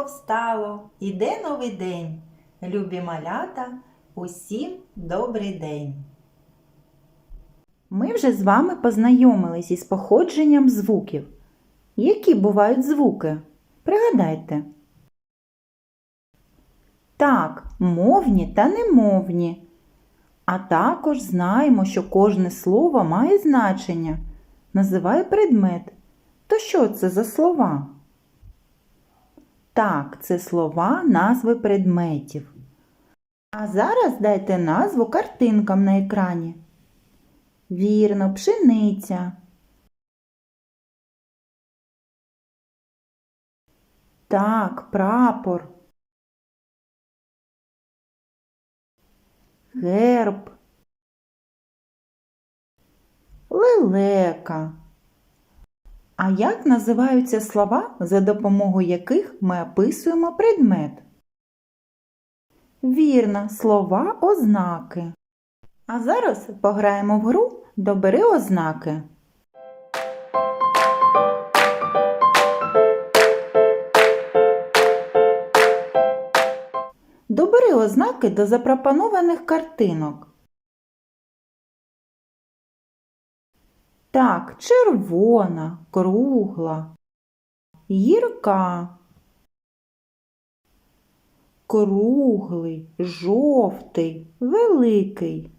сонечко встало, іде новий день. Любі малята, усім добрий день. Ми вже з вами познайомились із походженням звуків. Які бувають звуки? Пригадайте. Так, мовні та немовні. А також знаємо, що кожне слово має значення. Називає предмет. То що це за слова? Так, це слова, назви предметів. А зараз дайте назву картинкам на екрані. Вірно, пшениця. Так, прапор. Герб. Лелека. А як називаються слова, за допомогою яких ми описуємо предмет? Вірно, слова ознаки. А зараз пограємо в гру Добери ознаки. Добери ознаки до запропонованих картинок. Так, червона, кругла, гірка, круглий, жовтий, великий,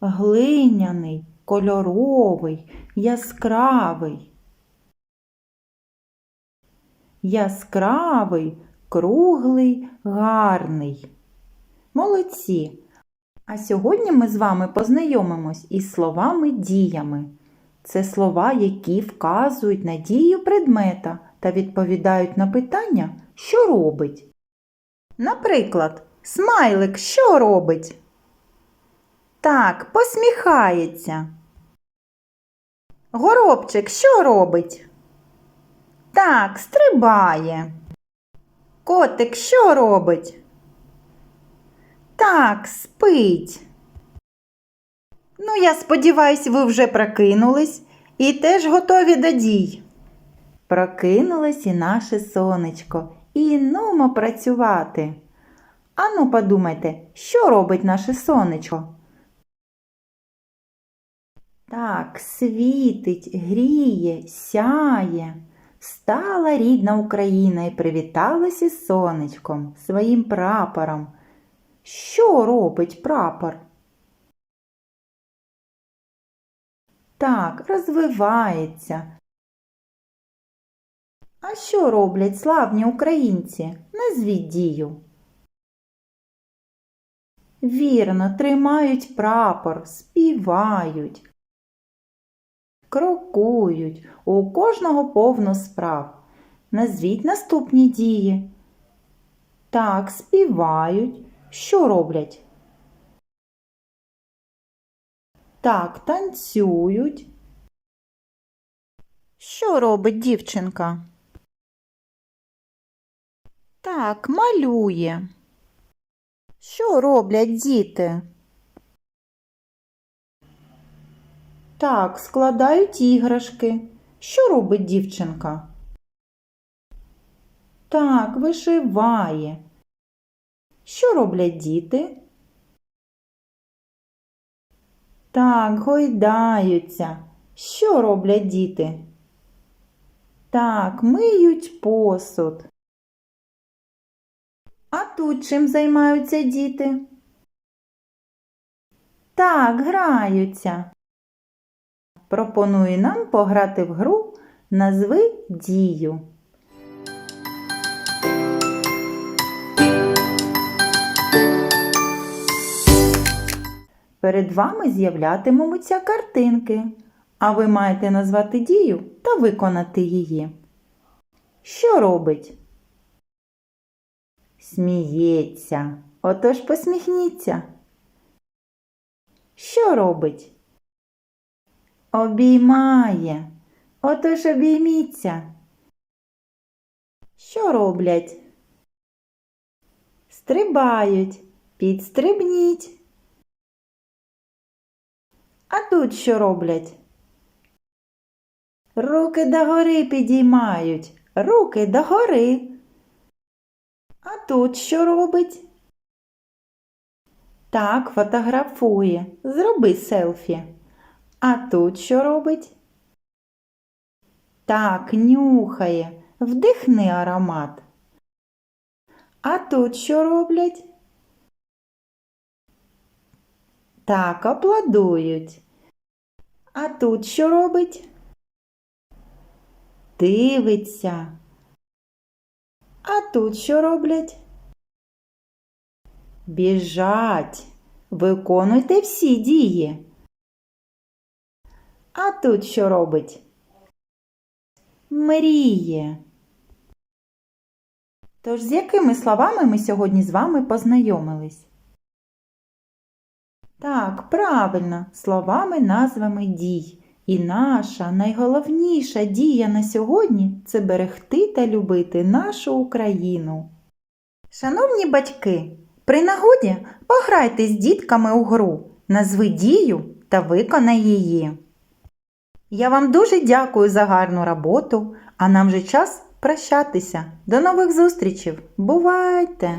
глиняний, кольоровий, яскравий, яскравий, круглий, гарний. Молодці! А сьогодні ми з вами познайомимось із словами діями. Це слова, які вказують на дію предмета та відповідають на питання, що робить. Наприклад, смайлик що робить? Так, посміхається. Горобчик що робить? Так, стрибає. Котик що робить? Так, спить. Ну, я сподіваюсь, ви вже прокинулись і теж готові до дій. Прокинулось і наше сонечко, і нумо працювати. Ану, подумайте, що робить наше сонечко? Так, світить, гріє, сяє. Стала рідна Україна і привіталася із сонечком, своїм прапором. Що робить прапор? Так, розвивається. А що роблять славні українці? Назвіть дію. Вірно, тримають прапор, співають, крокують, у кожного повно справ. Назвіть наступні дії. Так, співають. Що роблять? Так, танцюють. Що робить дівчинка? Так, малює. Що роблять діти? Так, складають іграшки. Що робить дівчинка? Так, вишиває. Що роблять діти? Так, гойдаються. Що роблять діти? Так, миють посуд. А тут чим займаються діти? Так, граються. Пропоную нам пограти в гру Назви дію. Перед вами з'являтимуться картинки, а ви маєте назвати дію та виконати її. Що робить? Сміється. Отож посміхніться. Що робить? Обіймає. Отож обійміться. Що роблять? Стрибають. Підстрибніть. А тут що роблять? Руки догори підіймають. руки догори. А тут що робить? Так, фотографує. Зроби селфі. А тут що робить? Так, нюхає. Вдихни аромат. А тут що роблять? Так, аплодують. А тут що робить? Дивиться. А тут що роблять? Біжать. Виконуйте всі дії. А тут що робить? Мріє. Тож з якими словами ми сьогодні з вами познайомились? Так, правильно, словами, назвами дій. І наша найголовніша дія на сьогодні це берегти та любити нашу Україну. Шановні батьки, при нагоді пограйте з дітками у гру, назви дію та виконай її. Я вам дуже дякую за гарну роботу, а нам же час прощатися. До нових зустрічей. Бувайте!